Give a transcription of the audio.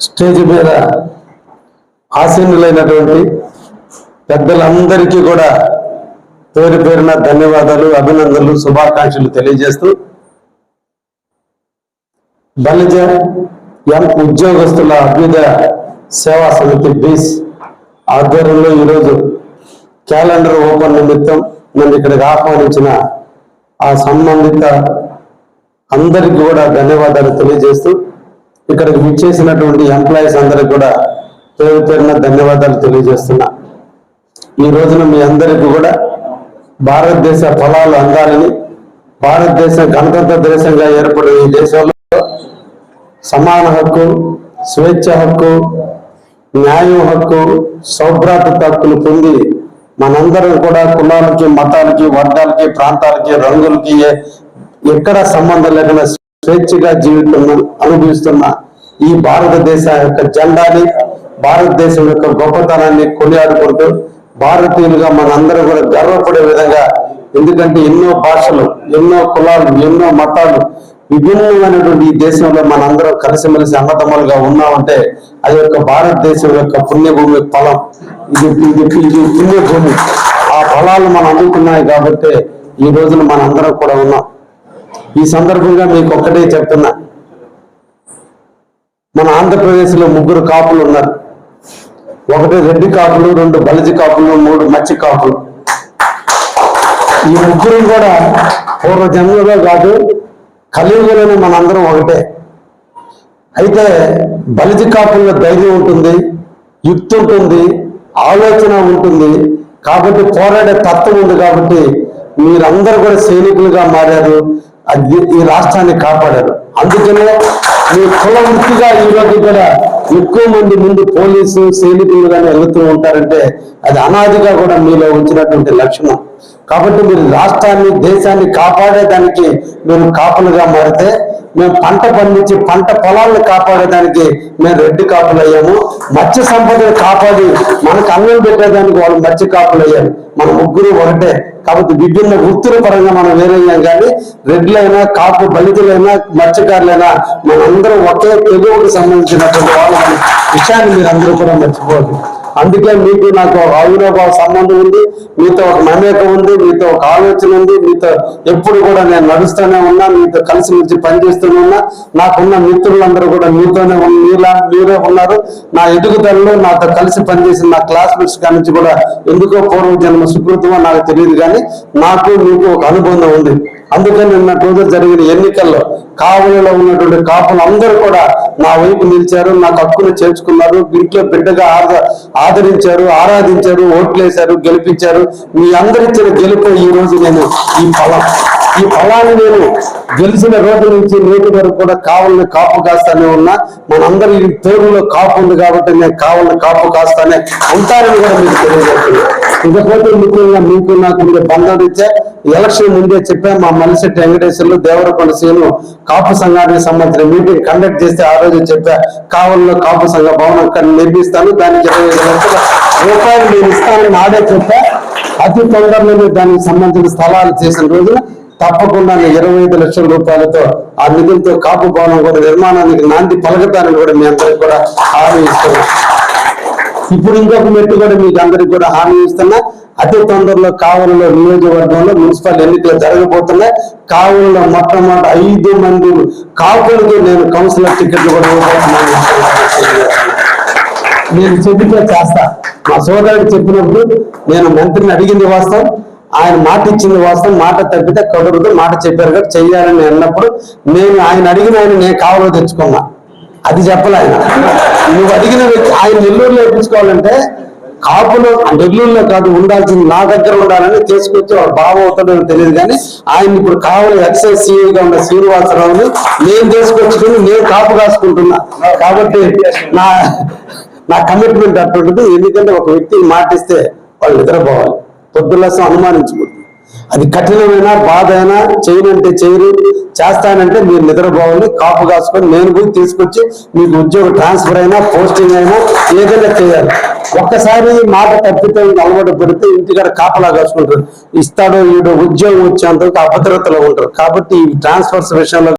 Stage మీద ఆసీనులైనటువంటి పెద్దలందరికీ కూడా పేరు పేరున ధన్యవాదాలు అభినందనలు శుభాకాంక్షలు తెలియజేస్తూ బలిజ ఎం ఉద్యోగస్తుల అభ్యుదయ సేవా సమితి బీస్ ఆధ్వర్యంలో ఈరోజు క్యాలెండర్ ఓపెన్ నిమిత్తం నన్ను ఇక్కడికి ఆహ్వానించిన ఆ సంబంధిత అందరికి కూడా ధన్యవాదాలు తెలియజేస్తూ ఇక్కడికి విచ్చేసినటువంటి ఎంప్లాయీస్ అందరికి కూడా పేరు పేరున ధన్యవాదాలు తెలియజేస్తున్నా. ఈ రోజున మీ అందరికీ కూడా భారతదేశ ఫలాలు అందాలని భారతదేశం గణతంత్ర దేశంగా ఏర్పడిన ఈ దేశంలో సమాన హక్కు స్వేచ్ఛ హక్కు న్యాయం హక్కు సౌభ్రాత హక్కులు పొంది మనందరం కూడా కులాలకి మతాలకి వర్గాలకి ప్రాంతాలకి రంగులకి ఎక్కడ సంబంధం లేకుండా స్వేచ్ఛగా జీవితం అనుభవిస్తున్న ఈ భారతదేశ యొక్క జెండాని భారతదేశం యొక్క గొప్పతనాన్ని కొనియాడుకుంటూ భారతీయులుగా మనందరం కూడా గర్వపడే విధంగా ఎందుకంటే ఎన్నో భాషలు ఎన్నో కులాలు ఎన్నో మతాలు విభిన్నమైనటువంటి ఈ దేశంలో మనందరం కలిసిమెలిసి అన్నదమ్ములుగా ఉన్నామంటే అది యొక్క భారతదేశం యొక్క పుణ్యభూమి ఫలం. ఇది ఇది ఇది పుణ్యభూమి. ఆ ఫలాలు మనం అందుకున్నాయి కాబట్టి ఈ రోజున మనందరం కూడా ఉన్నాం. ఈ సందర్భంగా మీకు ఒక్కటే చెప్తున్నా. మన ఆంధ్రప్రదేశ్లో ముగ్గురు కాపులు ఉన్నారు. ఒకటి రెడ్డి కాపులు రెండు బలిజి కాపులు మూడు మచ్చి కాపులు. ఈ ముగ్గురు కూడా పూర్వ జన్మలో కాదు కలియుగలోనే మనందరం ఒకటే. అయితే బలిజి కాపుల్లో ధైర్యం ఉంటుంది యుక్తి ఉంటుంది ఆలోచన ఉంటుంది. కాబట్టి పోరాడే తత్వం ఉంది కాబట్టి మీరందరూ కూడా సైనికులుగా మారారు. ఈ రాష్ట్రాన్ని కాపాడారు. అందుకనే మీ కుల వృత్తిగా ఈరోజు కూడా ఎక్కువ మంది ముందు పోలీసు సైనికులుగానే వెళుతూ ఉంటారంటే అది అనాదిగా కూడా మీలో ఉంచినటువంటి లక్షణం. కాబట్టి మీరు రాష్ట్రాన్ని దేశాన్ని కాపాడేదానికి మీరు కాపులుగా మారితే మేము పంట పండించి పంట పొలాలను కాపాడేదానికి మేము రెడ్డి కాపులు అయ్యాము మత్స్య సంపదను కాపాడి మనకు అన్నం పెట్టేదానికి వాళ్ళు మత్స్య కాపులు అయ్యారు మన ముగ్గురు ఒకటే. కాబట్టి విభిన్న వృత్తుల పరంగా మనం వేరయ్యాం కానీ రెడ్లైనా కాపు బలితులైనా మత్స్యకారులైనా మనందరం ఒకే తెలుగుకు సంబంధించినటువంటి వాళ్ళ. విషయాన్ని మీరు అందరూ కూడా మర్చిపోదు అందుకే మీకు నాకు ఒక సంబంధం ఉంది మీతో ఒక మమేకం ఉంది మీతో ఒక ఆలోచన ఉంది మీతో ఎప్పుడు కూడా నేను నడుస్తూనే ఉన్నా మీతో కలిసి మెలిసి పనిచేస్తూనే ఉన్నా. నాకున్న మిత్రులందరూ కూడా మీతోనే ఉన్న మీలా మీరే ఉన్నారు. నా ఎదుగుదలలో నాతో కలిసి పనిచేసిన నా క్లాస్మేట్స్ కాడి నుంచి కూడా ఎందుకో పూర్వ జన్మ సుకృతమో నాకు తెలియదు కానీ నాకు మీకు ఒక అనుబంధం ఉంది. అందుకని నిన్న రోజు జరిగిన ఎన్నికల్లో కావులలో ఉన్నటువంటి కాపులు అందరూ కూడా నా వైపు నిలిచారు నాకు హక్కును చేర్చుకున్నారు ఇంట్లో బిడ్డగా ఆద- ఆదరించారు ఆరాధించారు ఓట్లేశారు గెలిపించారు. మీ అందరిచ్చిన గెలుపు ఈ రోజు నేను ఈ ఫలం ఈ ఫలాన్ని నేను గెలిచిన రోజు నుంచి నేటి వరకు కూడా కావాలని కాపు కాస్తానే ఉన్నా మనందరి తోరులో కాపు ఉంది కాబట్టి నేను కావాలని కాపు కాస్తానే ఉంటానని కూడా మీకు తెలియజేస్తున్నాను ఇకపోతే ముఖ్యంగా మీకు నాకు మీరు బంధం ఇచ్చే ఎలక్షన్ ముందే చెప్పా మా మలిశెట్టి వెంకటేశ్వర్లు దేవరకొండ సీను కాపు సంఘానికి సంబంధించిన మీటింగ్ కండక్ట్ చేస్తే ఆ రోజు చెప్పా కావల్లో కాపు సంఘ భవనం నిర్మిస్తాను దానికి రూపాయలు నేను ఇస్తానని నాడే చెప్పా. అతి తొందరలోనే దానికి సంబంధించిన స్థలాలు చేసిన రోజున తప్పకుండా ఇరవై ఐదు లక్షల రూపాయలతో ఆ నిధులతో కాపు భవనం కూడా నిర్మాణానికి నాంది పలకటానికి కూడా మీ అందరికి కూడా హామీ ఇస్తున్నాను ఇప్పుడు ఇంకొక మెట్టు కూడా మీకు అందరికి కూడా హామీ ఇస్తున్నా. అతి తొందరలో కావలిలో నియోజకవర్గంలో మున్సిపల్ ఎన్నికలు జరగబోతున్నాయి. కావలిలో మొట్టమొదటి ఐదు మంది కాపులకు నేను కౌన్సిలర్ టికెట్లు కూడా నేను చెబితే చేస్తా. మా సోదరుడు చెప్పినప్పుడు నేను మంత్రిని అడిగింది వాస్తవం. ఆయన మాట ఇచ్చింది వాస్తవం మాట తప్పితే కుదరదు మాట చెప్పారు కదా చెయ్యాలని అన్నప్పుడు నేను ఆయన అడిగిన ఆయన నేను కావాలో తెచ్చుకున్నా. అది చెప్పలే ఆయన. నువ్వు అడిగిన వ్యక్తి ఆయన నెల్లూరులో వేయించుకోవాలంటే కాపులు నెల్లూరులో కాదు ఉండాల్సింది నా దగ్గర ఉండాలని తీసుకొచ్చి వాడు బావ అవుతాడో తెలియదు కానీ ఆయన ఇప్పుడు కావాలి ఎక్సైజ్ సీఈగా ఉన్న శ్రీనివాసరావుని నేను తీసుకొచ్చుకుని నేను కాపు కాసుకుంటున్నా కాబట్టి నా నా కమిట్మెంట్ అటువంటిది ఎందుకంటే ఒక వ్యక్తికి మాటిస్తే వాళ్ళు నిద్రపోవాలి. పొద్దులసం అనుమానించకూడదు. అది కఠినమైన బాధ అయినా చేయనంటే చేయరు చేస్తానంటే మీరు నిద్రపోవాలి కాపు కాసుకొని నేను కూడా తీసుకొచ్చి మీకు ఉద్యోగం ట్రాన్స్ఫర్ అయినా పోస్టింగ్ అయినా ఏదైనా చేయాలి. ఒక్కసారి మాట తప్పితే అలవాటు పడితే ఇంటికాడ కాపలా కాసుకుంటారు. ఇస్తాడో ఈడో ఉద్యోగం వచ్చేంత అభద్రతలో ఉంటారు. కాబట్టి ఈ ట్రాన్స్ఫర్స్ విషయంలో